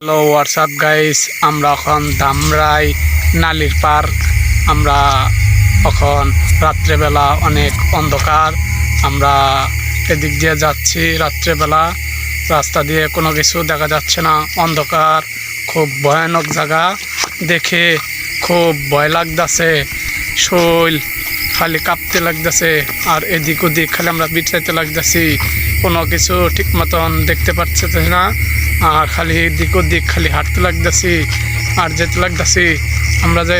Hello WhatsApp guys আমরা এখন Dhamrai নালির park আমরা এখন রাত্রেবেলা অনেক অন্ধকার। আমরা এদিক দিয়ে যাচ্ছি রাত্রেবেলা। রাস্তা দিয়ে কোনো কিছু দেখা যাচ্ছে না। অন্ধকার, খুব ভয়ানক জায়গা। দেখে খুব ভয় লাগতেছে। শৈল খালি কাঁপতে লাগতেছে। আর এদিক ওদিক খালি আমরা বিছাইতে লাগতেছি। কোনো কিছু ঠিক মতন দেখতে পাচ্ছে না। আর খালি এদিক ওদিক খালি হাঁটতে লাগতেছি। আর যেতে লাগতেছি, আমরা যে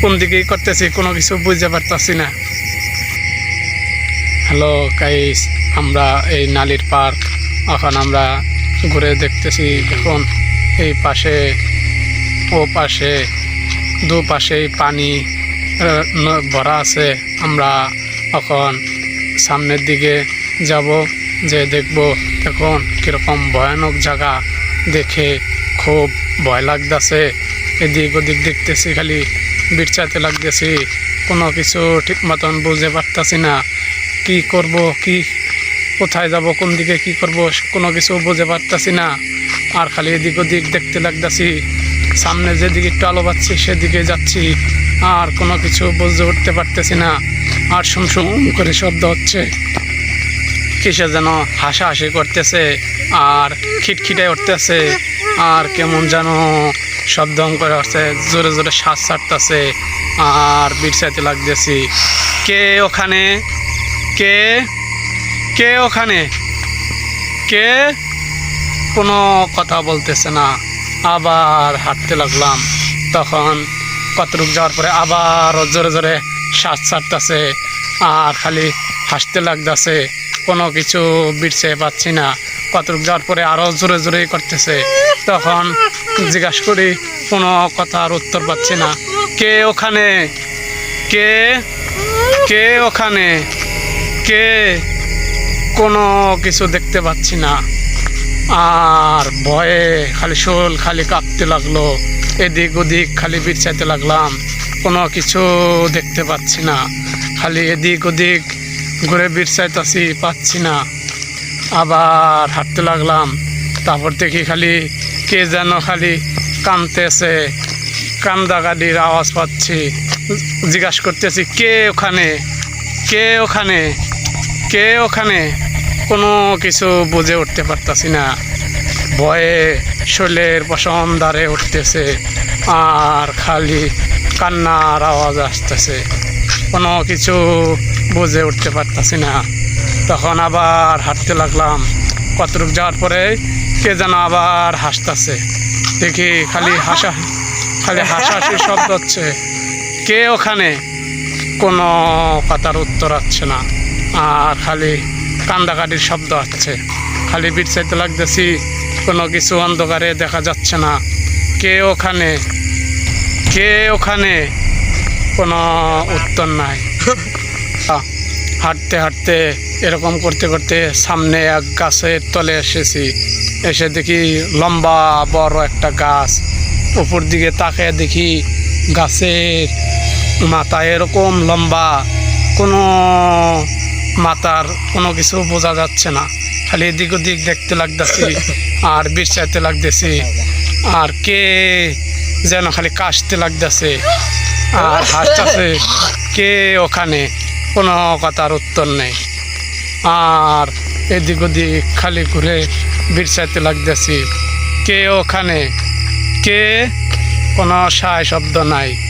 কোন দিকে করতেছি কোনো কিছু বুঝতে পারতাছি না। হ্যালো গাইস আমরা এই নালির পার্ক। এখন আমরা ঘুরে দেখতেছি দেখুন, এই পাশে, ও পাশে দুপাশেই পানি ভরা আছে। আমরা এখন সামনের দিকে যাব। যে দেখব এখন কীরকম ভয়ানক জায়গা দেখে খুব ভয় লাগতেছে। এদিক ওদিক দেখতেছি, খালি বিরচাতে লাগতেছি। কোনো কিছু ঠিক মতন বুঝতে পারতাছি না। কি করব, কি, কোথায় যাব, কোন দিকে কি করব, কোনো কিছু বুঝতে পারতাছি না। আর খালি এদিক ওদিক দেখতে লাগতাছি। সামনে যেদিকে একটু আলো পাচ্ছি, সেদিকে যাচ্ছি। আর কোনো কিছু বুঝতে উঠতে পারতেছি না। আর শুম শুম করে শব্দ হচ্ছে। কিসে যেন হাসাহাসি করতেছে, আর খিটখিটে উঠতেছে, আর কেমন যেন শব্দ করে হচ্ছে, জোরে জোরে শ্বাস ছাড়তেছে, আর বিরসাইতে লাগতেছি। কে ওখানে? কে? কে ওখানে? কে? কোনো কথা বলতেছে না। আবার হাঁটতে লাগলাম। তখন কতটুক যাওয়ার পরে আবার জোরে জোরে শ্বাস ছাড়তেছে, আর খালি হাসতে লাগতেছে। কোনো কিছু বিটছে, পাচ্ছি না। কতটুক যাওয়ার পরে আরও জোরে জোরেই করতেছে। তখন জিজ্ঞাসা করি, কোনো কথার উত্তর পাচ্ছি না। কে ওখানে? কে? কে ওখানে? কে? কোনো কিছু দেখতে পাচ্ছি না। আর ভয়ে খালি শোল খালি কাঁপতে লাগল। এদিক ওদিক খালি বিরচাইতে লাগলাম। কোনো কিছু দেখতে পাচ্ছি না। খালি এদিক ওদিক ঘুরে বিরচাইতেছি পাচ্ছি না। আবার হাঁটতে লাগলাম। তারপর দেখি খালি কে যেন খালি কানতেছে কান্দা গাড়ির আওয়াজ পাচ্ছি। জিজ্ঞাসা করতেছি, কে ওখানে? কে ওখানে? কে ওখানে? কোনো কিছু বুঝে উঠতে পারতাছি না। ভয়ে শৈলের পশম দাঁড়ে উঠতেছে, আর খালি কান্নার আওয়াজ আসতেছে। কোনো কিছু বুঝে উঠতে পারতাছি না। তখন আবার হাঁটতে লাগলাম। কতটুক যাওয়ার পরে কে যেন আবার হাসতেছে। দেখি খালি হাসা, খালি হাসাহাসি শব্দ হচ্ছে। কে ওখানে? কোনো কথার উত্তর আসছে না। আর খালি কান্দাকাটির শব্দ আসছে। খালি বিট চাইতে লাগতেছি, কোনো কিছু অন্ধকারে দেখা যাচ্ছে না। কে ওখানে? কে ওখানে? কোনো উত্তর নাই। হাঁটতে হাঁটতে এরকম করতে করতে সামনে এক গাছের তলে এসেছি। এসে দেখি লম্বা বড় একটা গাছ। উপর দিকে তাকে দেখি গাছের মাথা এরকম লম্বা। কোনো মাথার কোনো কিছু বোঝা যাচ্ছে না। খালি এদিক ওদিক দেখতে লাগতেছি আর বিরচাইতে লাগতেছি। আর কে যেন খালি কাশতে লাগতেছে। আর হাসতেছে কে ওখানে? কোনো কথার উত্তর নেই। আর এদিক ওদিক খালি ঘুরে বিরসাইতে লাগতেছি। কে ওখানে? কে? কোনো সায় শব্দ নাই।